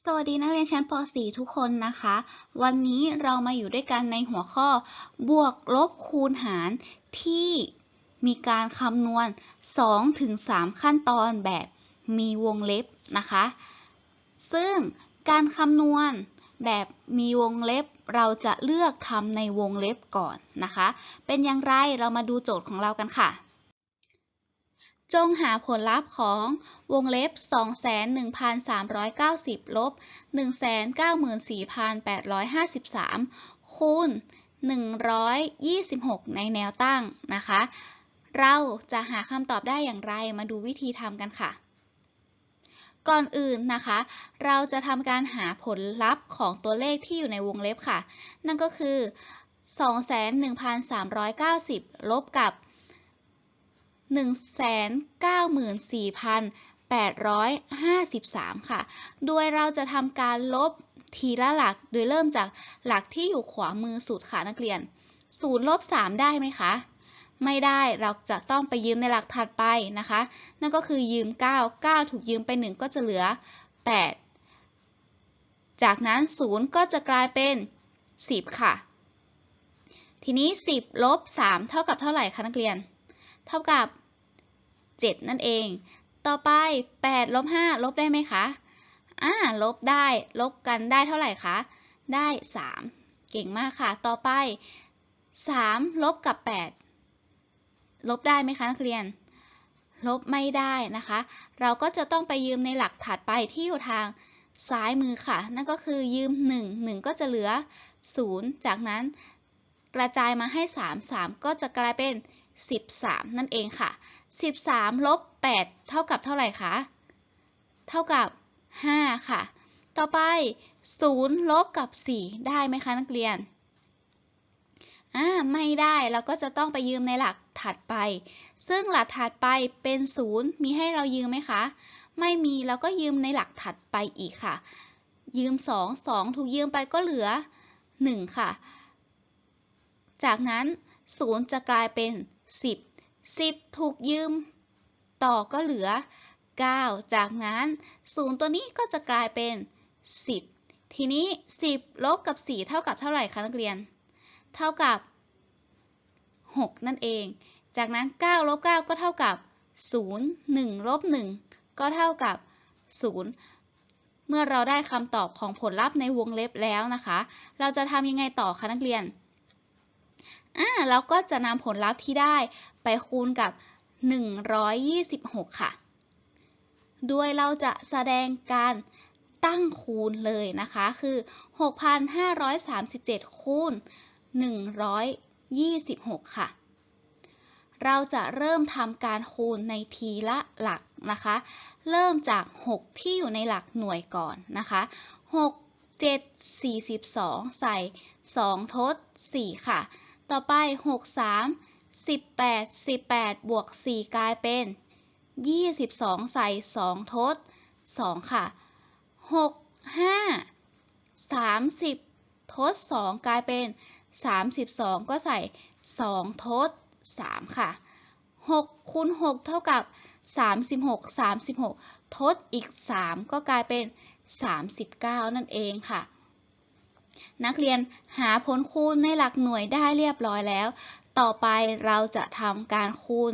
สวัสดีนักเรียนชั้นป .4 ทุกคนนะคะ วันนี้เรามาอยู่ด้วยกันในหัวข้อบวกลบคูณหารที่มีการคำนวณ 2-3 ขั้นตอนแบบมีวงเล็บนะคะ ซึ่งการคำนวณแบบมีวงเล็บเราจะเลือกทำในวงเล็บก่อนนะคะ เป็นอย่างไรเรามาดูโจทย์ของเรากันค่ะ จงหาผลลัพธ์ของวงเล็บ 2,1390 ลบ 194,853 คูณ 126 ในแนวตั้งนะคะ เราจะหาคำตอบได้อย่างไรมาดูวิธีทำกันค่ะ ก่อนอื่นนะคะ เราจะทำการหาผลลัพธ์ของตัวเลขที่อยู่ในวงเล็บค่ะ นั่นก็คือ 2,1390 ลบกับ 194,853 ค่ะ โดยเราจะทำการลบทีละหลัก โดยเริ่มจากหลักที่อยู่ขวามือสุดค่ะนักเรียน0ลบ3ได้ไหมคะไม่ได้เราจะต้องไปยืมในหลักถัดไปนะคะ นั่นก็คือยืม 9 9 ถูกยืมไป 1 ก็จะเหลือ 8 จากนั้น 0 ก็จะกลายเป็น 10 ค่ะ ทีนี้ 10 ลบ 3 เท่ากับเท่าไหร่คะนักเรียน เท่ากับ 7 นั่นเอง ต่อไป 8 ลบ 5 ลบได้ไหมคะ อ่า ลบได้ ลบกันได้เท่าไหร่คะ ได้ 3 เก่งมากค่ะ ต่อไป 3 ลบกับ 8 ลบได้ไหมคะนักเรียน ลบไม่ได้นะคะ เราก็จะต้องไปยืมในหลักถัดไปที่อยู่ทางซ้ายมือค่ะ นั่นก็คือยืม 1 1 ก็จะเหลือ 0 จากนั้น กระจายมาให้ 3 3 ก็จะกลายเป็น 13 นั่นเองค่ะ 13 ลบ 8 เท่ากับเท่าไหร่คะ เท่ากับ 5 ค่ะ ต่อไป 0 ลบกับ 4 ได้ไหมคะนักเรียน อ่า ไม่ได้ เราก็จะต้องไปยืมในหลักถัดไป ซึ่งหลักถัดไปเป็น 0 มีให้เรายืมไหมคะ ไม่มีเราก็ยืมในหลักถัดไปอีกค่ะ ยืม 2 2 ถูกยืมไปก็เหลือ 1 ค่ะ จากนั้น 0 จะกลายเป็น 10 10 ถูกยืม ต่อก็เหลือ 9 จากนั้น 0 ตัวนี้ก็จะกลายเป็น 10 ทีนี้ 10 ลบกับ 4 เท่ากับเท่าไหร่คะนักเรียน เท่ากับ 6 นั่นเอง จากนั้น 9 ลบ 9 ก็เท่ากับ 0 1 ลบ 1 ก็เท่ากับ 0 เมื่อเราได้คำตอบของผลลัพธ์ในวงเล็บแล้วนะคะ เราจะทำยังไงต่อคะนักเรียน อ่าเราก็จะนำผลลัพธ์ที่ได้ไปคูณกับ 126 ค่ะโดยเราจะแสดงการตั้งคูณเลยนะคะ คือ 6,537 คูณ 126 ค่ะ เราจะเริ่มทำการคูณในทีละหลักนะคะ เริ่มจาก 6 ที่อยู่ในหลักหน่วยก่อนนะคะ 6 7 42 ใส่ 2 ทด 4 ค่ะ ต่อไป 6 3 18 18 บวก 4 กลายเป็น 22 ใส่ 2 ทด 2 ค่ะ 6 5 30 ทด 2 กลายเป็น 32 ก็ใส่ 2 ทด 3 ค่ะ 6 คูณ 6 เท่ากับ 36 36 ทดอีก 3 ก็กลายเป็น 39 นั่นเองค่ะ นักเรียนหาผลคูณในหลักหน่วยได้เรียบร้อยแล้ว ต่อไปเราจะทำการคูณ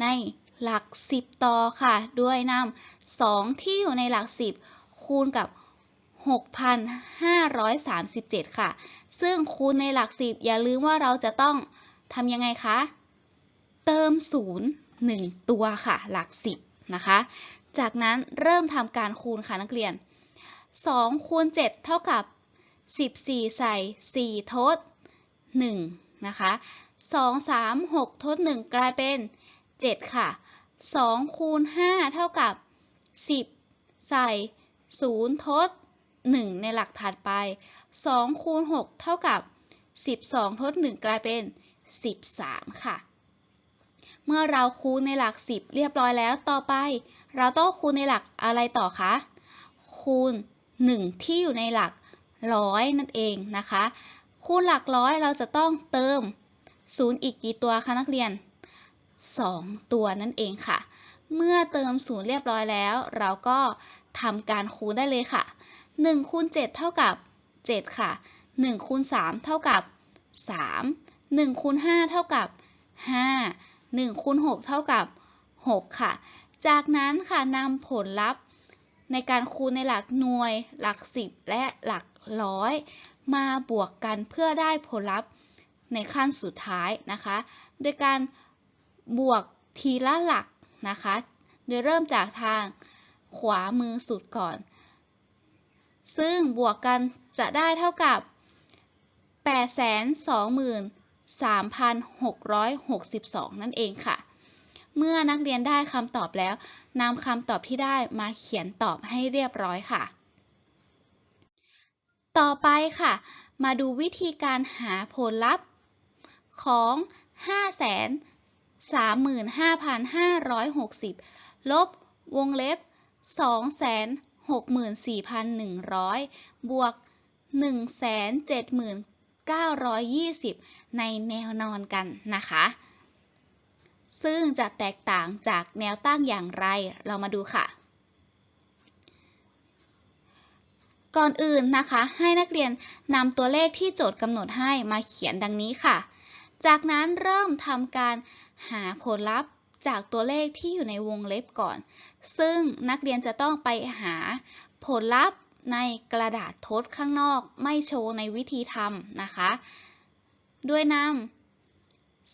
ในหลัก 10 ต่อค่ะ ด้วยนำ2ที่อยู่ในหลัก 10 คูณกับ 6,537 ค่ะ ซึ่งคูณในหลัก 10 อย่าลืมว่าเราจะต้องทำยังไงคะ เติม 0 1 ตัวค่ะ หลัก 10 นะคะ จากนั้นเริ่มทำการคูณค่ะนักเรียน2คูณ7เท่ากับ 14 ใส่ 4 ทด 1 นะคะ 2 3 6 ทด 1 กลายเป็น 7 ค่ะ 2 คูณ 5 เท่ากับ 10 ใส่ 0 ทด 1 ในหลักถัดไป 2 คูณ 6 เท่ากับ 12 ทด 1 กลายเป็น 13 ค่ะ เมื่อเราคูณในหลัก 10 เรียบร้อยแล้วต่อไป เราต้องคูณในหลักอะไรต่อคะ คูณ 1 ที่อยู่ในหลัก ร้อยนั่นเองนะคะ คูณหลักร้อยเราจะต้องเติม 0 อีกกี่ตัวคะนักเรียน 2 ตัวนั่นเองค่ะ เมื่อเติม 0 เรียบร้อยแล้ว เราก็ทำการคูณได้เลยค่ะ1คูณ7เท่ากับ 7 ค่ะ1คูณ3เท่ากับ 3 1คูณ5เท่ากับ 5 1คูณ6เท่ากับ 6 ค่ะ จากนั้นค่ะนำผลลัพธ์ในการคูณในหลักหน่วย หลัก 10 และหลัก ร้อยมาบวกกันเพื่อได้ผลลัพธ์ในขั้นสุดท้ายนะคะ โดยการบวกทีละหลักนะคะ โดยเริ่มจากทางขวามือสุดก่อน ซึ่งบวกกันจะได้เท่ากับ 823,662 นั่นเองค่ะ เมื่อนักเรียนได้คำตอบแล้วนำคำตอบที่ได้มาเขียนตอบให้เรียบร้อยค่ะ ต่อไปค่ะ มาดูวิธีการหาผลลัพธ์ของ 535,560 ลบวงเล็บ 264,100 บวก 179,920 ในแนวนอนกันนะคะ ซึ่งจะแตกต่างจากแนวตั้งอย่างไร เรามาดูค่ะ ก่อนอื่นนะคะ ให้นักเรียนนำตัวเลขที่โจทย์กำหนดให้มาเขียนดังนี้ค่ะ จากนั้นเริ่มทำการหาผลลัพธ์จากตัวเลขที่อยู่ในวงเล็บก่อน ซึ่งนักเรียนจะต้องไปหาผลลัพธ์ในกระดาษทดข้างนอกไม่โชว์ในวิธีทำนะคะ ด้วยนำ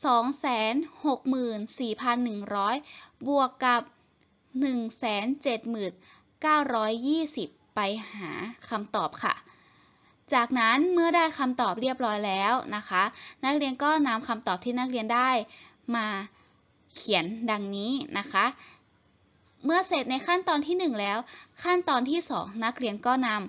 264,100 บวกกับ 179,920 ไปหาคำตอบค่ะ จากนั้นเมื่อได้คำตอบเรียบร้อยแล้วนะคะ นักเรียนก็นำคำตอบที่นักเรียนได้มาเขียนดังนี้นะคะ เมื่อเสร็จในขั้นตอนที่ 1 แล้ว ขั้นตอนที่ 2 นักเรียนก็นำ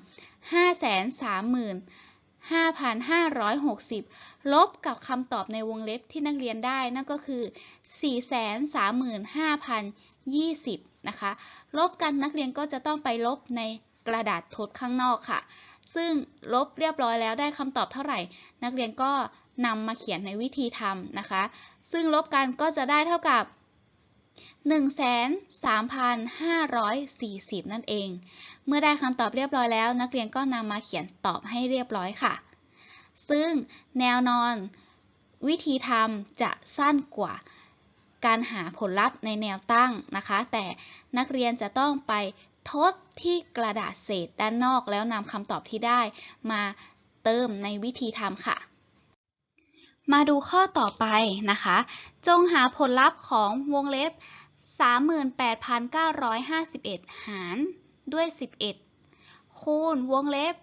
535,560 ลบกับคำตอบในวงเล็บที่นักเรียนได้นั่นก็คือ 435,020 นะคะ ลบกันนักเรียนก็จะต้องไปลบใน กระดาษทดข้างนอกค่ะ ซึ่งลบเรียบร้อยแล้วได้คำตอบเท่าไหร่ นักเรียนก็นำมาเขียนในวิธีทำนะคะ ซึ่งลบกันก็จะได้เท่ากับ 13,540 นั่นเอง เมื่อได้คำตอบเรียบร้อยแล้ว นักเรียนก็นำมาเขียนตอบให้เรียบร้อยค่ะ ซึ่งแนวนอนวิธีทำจะสั้นกว่าการหาผลลัพธ์ในแนวตั้งนะคะ แต่นักเรียนจะต้องไป ทดที่กระดาษเศษด้านนอกแล้วนำคำตอบที่ได้มาเติมในวิธีทำค่ะ มาดูข้อต่อไปนะคะ จงหาผลลัพธ์ของวงเล็บ 38,951 หารด้วย 11 คูณวงเล็บ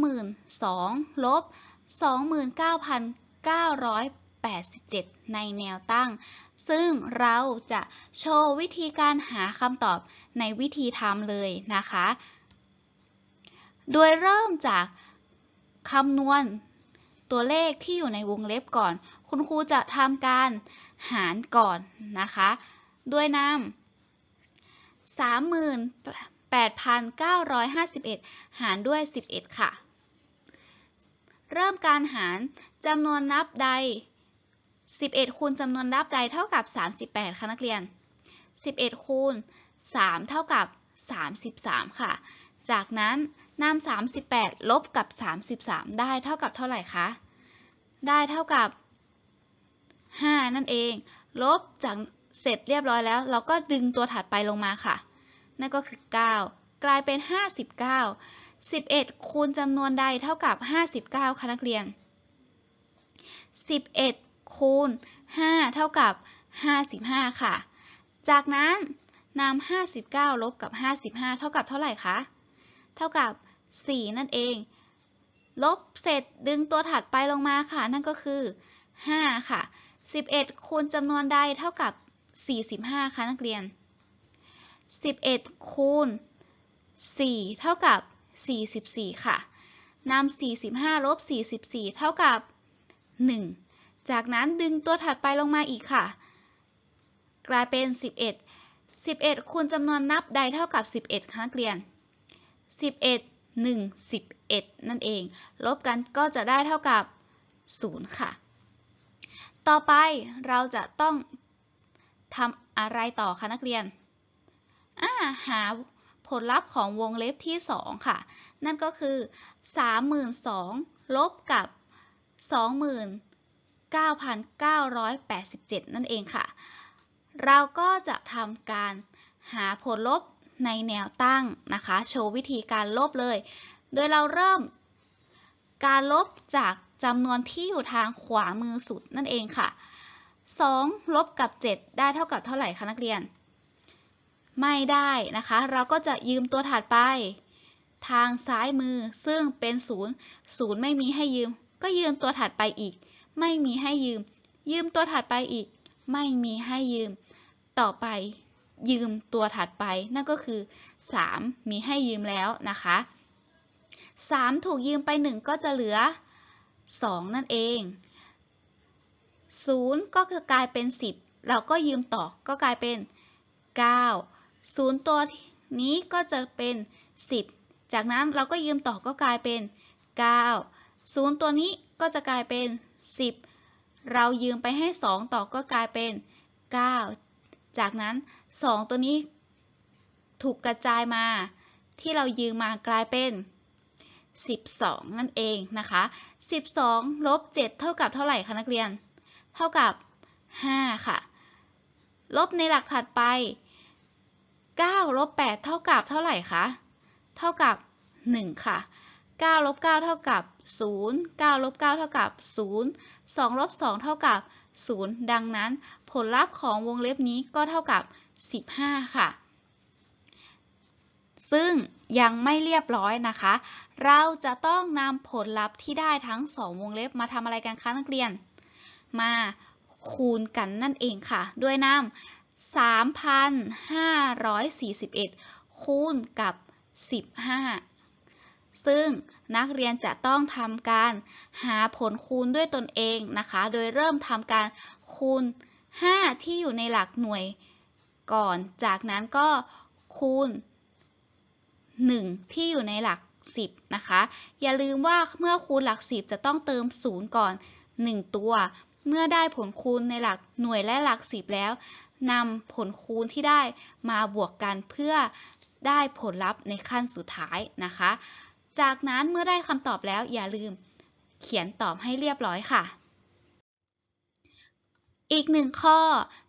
32,000ลบ29,987 ในแนวตั้งซึ่งเราจะโชว์วิธีการหาคำตอบในวิธีทำเลยนะคะ โดยเริ่มจากคำนวณตัวเลขที่อยู่ในวงเล็บก่อน คุณครูจะทำการหารก่อนนะคะ ด้วยนำ38,951 หารด้วย 11 ค่ะ เริ่มการหารจำนวนนับใด 11 คูณจำนวนนับใดเท่ากับ 38ค่ะนักเรียน 11 คูณ 3 เท่ากับ 33 ค่ะ จากนั้นนำ38 ลบกับ 33 ได้เท่ากับเท่าไหร่คะ ได้เท่ากับ 5 นั่นเอง ลบจากเสร็จเรียบร้อยแล้ว เราก็ดึงตัวถัดไปลงมาค่ะ นั่นก็คือ 9 กลายเป็น 59 11 คูณจำนวนใดเท่ากับ 59คะนักเรียน 11 คูณ 5 เท่ากับ 55 ค่ะ จากนั้นนำ59 ลบกับ 55 เท่ากับเท่าไหร่คะ เท่ากับ 4 นั่นเอง ลบเสร็จดึงตัวถัดไปลงมาค่ะ นั่นก็คือ 5 ค่ะ 11 คูณจำนวนใดเท่ากับ 45 คะนักเรียน 11 คูณ 4 เท่ากับ 44 ค่ะนำ45 ลบ 44 เท่ากับ 1 จากนั้นดึงตัวถัดไปลงมาอีกค่ะ กลายเป็น 11 11 คูณจำนวนนับใดเท่ากับ 11คะนักเรียน 11 1 11 นั่นเอง ลบกันก็จะได้เท่ากับ 0 ค่ะ ต่อไปเราจะต้องทำอะไรต่อคะนักเรียนอ่าหาผลลัพธ์ของวงเล็บที่ 2 ค่ะ นั่นก็คือ 32,000ลบกับ 9,987 นั่นเองค่ะ เราก็จะทำการหาผลลบในแนวตั้งนะคะ โชว์วิธีการลบเลย โดยเราเริ่มการลบจากจำนวนที่อยู่ทางขวามือสุดนั่นเองค่ะ 2 ลบกับ 7 ได้เท่ากับเท่าไหร่คะนักเรียน ไม่ได้นะคะ เราก็จะยืมตัวถัดไป ทางซ้ายมือซึ่งเป็นศูนย์ศูนย์ไม่มีให้ยืม ก็ยืมตัวถัดไปอีก ไม่มีให้ยืม ยืมตัวถัดไปอีก ไม่มีให้ยืม ต่อไปยืมตัวถัดไป นั่นก็คือ 3 มีให้ยืมแล้วนะคะ 3 ถูกยืมไป 1 ก็จะเหลือ 2 นั่นเอง 0 ก็คือกลายเป็น 10 เราก็ยืมต่อก็กลายเป็น 9 0 ตัวนี้ก็จะเป็น 10 จากนั้นเราก็ยืมต่อก็กลายเป็น 9 0 ตัวนี้ก็จะกลายเป็น 10 เรายืมไปให้ 2 ต่อก็กลายเป็น 9 จากนั้น 2 ตัวนี้ถูกกระจายมา ที่เรายืมมากลายเป็น 12 นั่นเองนะคะ 12 ลบ 7 เท่ากับเท่าไหร่คะนักเรียน เท่ากับ 5 ค่ะ ลบในหลักถัดไป 9 ลบ 8 เท่ากับเท่าไหร่คะ เท่ากับ 1 ค่ะ 9ลบ9เท่ากับ 0 9ลบ9เท่ากับ 0 2ลบ2เท่ากับ 0 ดังนั้นผลลัพธ์ของวงเล็บนี้ก็เท่ากับ 15 ค่ะ ซึ่งยังไม่เรียบร้อยนะคะ เราจะต้องนำผลลัพธ์ที่ได้ทั้ง 2 วงเล็บมาทำอะไรกันคะนักเรียน มาคูณกันนั่นเองค่ะ ด้วยนำ3,541 คูณกับ 15 ซึ่งนักเรียนจะต้องทำการหาผลคูณด้วยตนเองนะคะ โดยเริ่มทำการคูณ 5 ที่อยู่ในหลักหน่วยก่อน จากนั้นก็คูณ 1 ที่อยู่ในหลัก 10 นะคะ อย่าลืมว่าเมื่อคูณหลัก 10 จะต้องเติม 0 ก่อน 1 ตัว เมื่อได้ผลคูณในหลักหน่วยและหลัก 10 แล้วนำผลคูณที่ได้มาบวกกันเพื่อได้ผลลัพธ์ในขั้นสุดท้ายนะคะ จากนั้นเมื่อได้คำตอบแล้วอย่าลืมเขียนตอบให้เรียบร้อยค่ะ อีกหนึ่งข้อ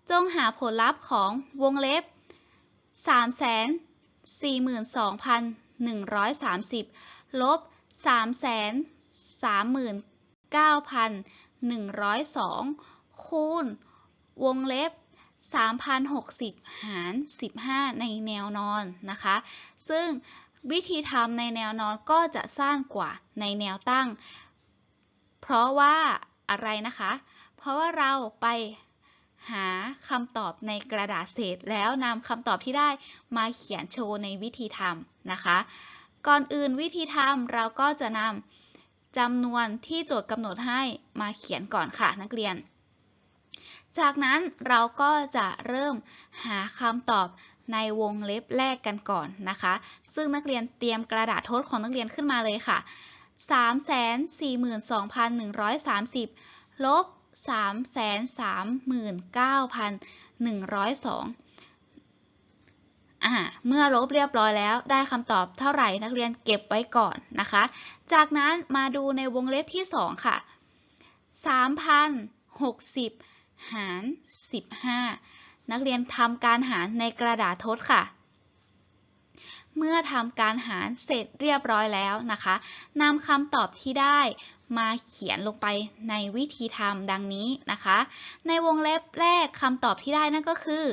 จงหาผลลัพธ์ของวงเล็บ 342,130 ลบ 339,102 คูณ วงเล็บ3,060 หาร 15 ในแนวนอนนะคะ ซึ่ง วิธีทำในแนวนอนก็จะสั้นกว่าในแนวตั้ง เพราะว่าอะไรนะคะ เพราะว่าเราไปหาคำตอบในกระดาษเศษ แล้วนำคำตอบที่ได้มาเขียนโชว์ในวิธีทำนะคะ ก่อนอื่นวิธีทำเราก็จะนำจำนวนที่โจทย์กำหนดให้มาเขียนก่อนค่ะนักเรียน จากนั้นเราก็จะเริ่มหาคำตอบในวงเล็บแรกกันก่อนนะคะ ซึ่งนักเรียนเตรียมกระดาษทดของนักเรียนขึ้นมาเลยค่ะ 342,130 ลบ 339,102อ่าเมื่อลบเรียบร้อยแล้วได้คำตอบเท่าไหร่นักเรียนเก็บไว้ก่อนนะคะ จากนั้นมาดูในวงเล็บที่ 2 ค่ะ 3,060 หาร 15 นักเรียนทำการหารในกระดาษทดค่ะ เมื่อทำการหารเสร็จเรียบร้อยแล้วนะคะนำคำตอบที่ได้มาเขียนลงไปในวิธีทำดังนี้นะคะ ในวงเล็บแรกคำตอบที่ได้นั่นก็คือ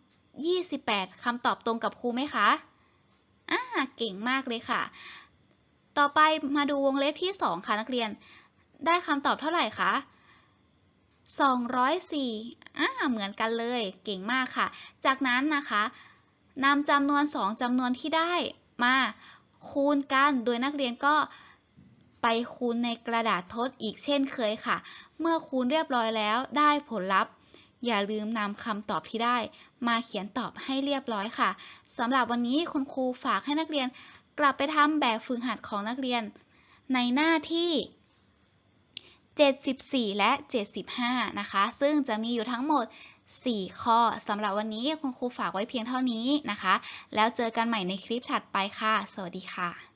3,028คำตอบตรงกับครูไหมคะอ่าเก่งมากเลยค่ะ ต่อไปมาดูวงเล็บที่ 2 ค่ะนักเรียน ได้คำตอบเท่าไหร่คะ 204อ่าเหมือนกันเลย เก่งมากค่ะ จากนั้นนะคะนำจำนวน 2จำนวนที่ได้มาคูณกัน โดยนักเรียนก็ไปคูณในกระดาษทดอีกเช่นเคยค่ะ เมื่อคูณเรียบร้อยแล้วได้ผลลัพธ์ อย่าลืมนำคำตอบที่ได้ มาเขียนตอบให้เรียบร้อยค่ะสำหรับวันนี้คุณครูฝากให้นักเรียน กลับไปทำแบบฝึกหัดของนักเรียน ในหน้าที่ 74 และ 75 นะคะ ซึ่งจะมีอยู่ทั้งหมด 4 ข้อสำหรับวันนี้คุณครูฝากไว้เพียงเท่านี้นะคะ แล้วเจอกันใหม่ในคลิปถัดไปค่ะ สวัสดีค่ะ